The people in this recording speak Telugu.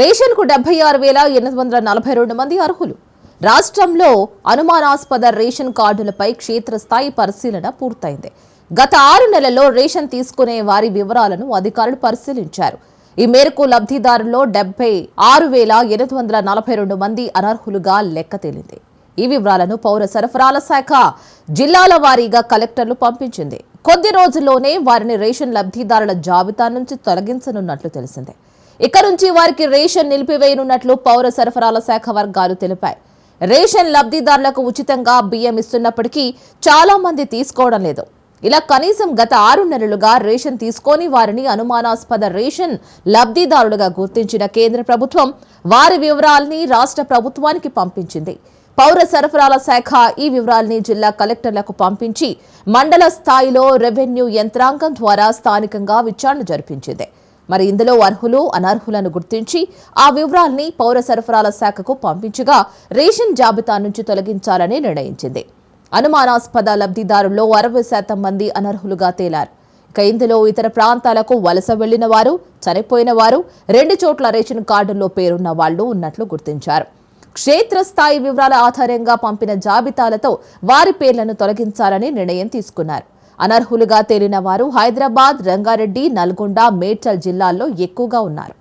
రేషన్కు డెబ్బై ఆరు వేల ఎనిమిది వందల నలభై రెండు మంది అర్హులు. రాష్ట్రంలో అనుమానాస్పద రేషన్ కార్డులపై క్షేత్రస్థాయి పరిశీలన పూర్తయింది. గత ఆరు నెలల్లో రేషన్ తీసుకునే వారి వివరాలను అధికారులు పరిశీలించారు. ఈ మేరకు లబ్ధిదారుల్లో డెబ్బై ఆరు వేల ఎనిమిది వందల నలభై రెండు మంది అనర్హులుగా లెక్క తేలింది. ఈ వివరాలను పౌర సరఫరాల శాఖ జిల్లాల వారీగా కలెక్టర్లు పంపించింది. కొద్ది రోజుల్లోనే వారిని రేషన్ లబ్ధిదారుల జాబితా నుంచి తొలగించనున్నట్లు తెలిసిందే. ఇక నుంచి వారికి రేషన్ నిలిపివేయనున్నట్లు పౌర సరఫరాల శాఖ వర్గాలు తెలిపాయి. రేషన్ లబ్ధిదారులకు ఉచితంగా బియ్యం ఇస్తున్నప్పటికీ చాలా మంది తీసుకోవడం లేదు. ఇలా కనీసం గత ఆరు నెలలుగా రేషన్ తీసుకొని వారిని అనుమానాస్పద రేషన్ లబ్ధిదారులుగా గుర్తించిన కేంద్ర ప్రభుత్వం వారి వివరాల్ని రాష్ట్ర ప్రభుత్వానికి పంపించింది. పౌర సరఫరాల శాఖ ఈ వివరాల్ని జిల్లా కలెక్టర్లకు పంపించి మండల స్థాయిలో రెవెన్యూ యంత్రాంగం ద్వారా స్థానికంగా విచారణ జరిపించింది. మరి ఇందులో అర్హులు అనర్హులను గుర్తించి ఆ వివరాల్ని పౌర సరఫరాల శాఖకు పంపించగా రేషన్ జాబితా నుంచి తొలగించాలని నిర్ణయించింది. అనుమానాస్పద లబ్ధిదారుల్లో అరవై శాతం మంది అనర్హులుగా తేలారు. ఇక ఇందులో ఇతర ప్రాంతాలకు వలస వెళ్ళిన వారు చనిపోయిన వారు రెండు చోట్ల రేషన్ కార్డుల్లో పేరున్న వాళ్ళు ఉన్నట్లు గుర్తించారు. క్షేత్రస్థాయి వివరాల ఆధారంగా పంపిన జాబితాలతో వారి పేర్లను తొలగించాలని నిర్ణయం తీసుకున్నారు. అనర్హులుగా తేలిన వారు హైదరాబాద్ రంగారెడ్డి నల్గొండ మేడ్చల్ జిల్లాల్లో ఎక్కువగా ఉన్నారు.